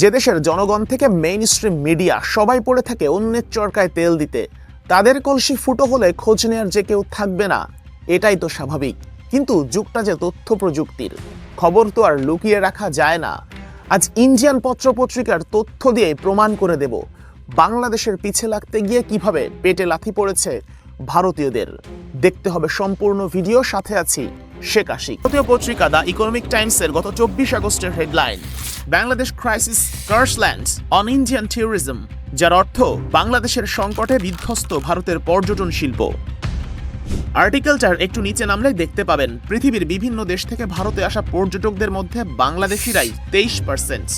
যে দেশের জনগণ থেকে মেইন স্ট্রিম মিডিয়া সবাই পড়ে থাকে অন্যের চরকায় তেল দিতে। তাদের কলসি ফুটো হলে খোঁজ নেওয়ার যে কেউ থাকবে না, এটাই তো স্বাভাবিক। কিন্তু যুগটা যে তথ্য প্রযুক্তির, খবর তো আর লুকিয়ে রাখা যায় না। আজ ইন্ডিয়ান পত্রপত্রিকার তথ্য দিয়ে প্রমাণ করে দেব, বাংলাদেশের পিছে লাগতে গিয়ে কীভাবে পেটে লাথি পড়েছে ভারতীয়দের। দেখতে হবে সম্পূর্ণ ভিডিও, সাথে আছি শেখ আশিক। ভারতীয় পত্রিকা দ্য ইকোনমিক টাইমসের গত চব্বিশ আগস্টের হেডলাইন। বাংলাদেশ ক্রাইসিস কার্সল্যান্ড অন ইন্ডিয়ান ট্যুরিজম যার অর্থ বাংলাদেশের সংকটে বিধ্বস্ত ভারতের পর্যটন শিল্প। আর্টিকেলটার একটু নিচে নামলে দেখতে পাবেন। পৃথিবীর বিভিন্ন দেশ থেকে ভারতে আসা পর্যটকদের মধ্যে বাংলাদেশিরাই তেইশ পার্সেন্ট।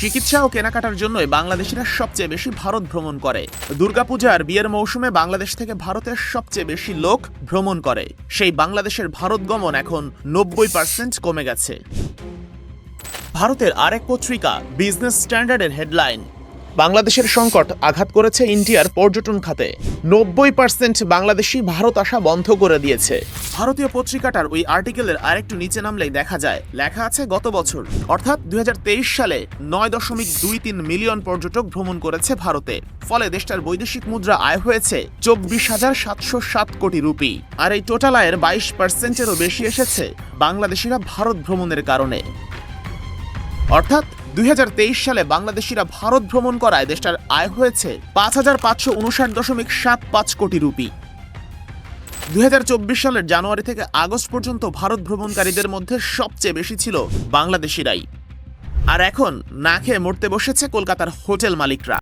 চিকিৎসা ও কেনাকাটার জন্যই বাংলাদেশিরা সবচেয়ে বেশি ভারত ভ্রমণ করে। দুর্গাপূজার বিয়ের মৌসুমে বাংলাদেশ থেকে ভারতের সবচেয়ে বেশি লোক ভ্রমণ করে। সেই বাংলাদেশের ভারত গমন এখন নব্বই পার্সেন্ট কমে গেছে। ভারতের আরেক পত্রিকা, বিজনেস স্ট্যান্ডার্ডের হেডলাইন বাংলাদেশের সংকট আঘাত করেছে ইন্ডিয়ার পর্যটন খাতে। নব্বই পার্সেন্ট বাংলাদেশি ভারত আসা বন্ধ করে দিয়েছে। ভারতীয় পত্রিকাটার ওই আর্টিকেলের আরেকটু নিচে নামলেই দেখা যায়, লেখা আছে গত বছর। অর্থাৎ দুই সালে নয় দশমিক দুই তিন মিলিয়ন পর্যটক ভ্রমণ করেছে ভারতে। ফলে দেশটার বৈদেশিক মুদ্রা আয় হয়েছে চব্বিশ হাজার সাতশো সাত কোটি রুপি। আর এই টোটাল আয়ের বাইশ পার্সেন্টেরও বেশি এসেছে বাংলাদেশিরা ভারত ভ্রমণের কারণে। অর্থাৎ দুই হাজার তেইশ সালে বাংলাদেশিরা ভারত ভ্রমণ করায় দেশটার আয় হয়েছে পাঁচ হাজার পাঁচশো উনষাট দশমিক সাত পাঁচ কোটি রুপি। দুই হাজার চব্বিশ সালের জানুয়ারি থেকে আগস্ট পর্যন্ত ভারত ভ্রমণকারীদের মধ্যে সবচেয়ে বেশি ছিল বাংলাদেশিরাই। আর এখন না খেয়ে মরতে বসেছে কলকাতার হোটেল মালিকরা।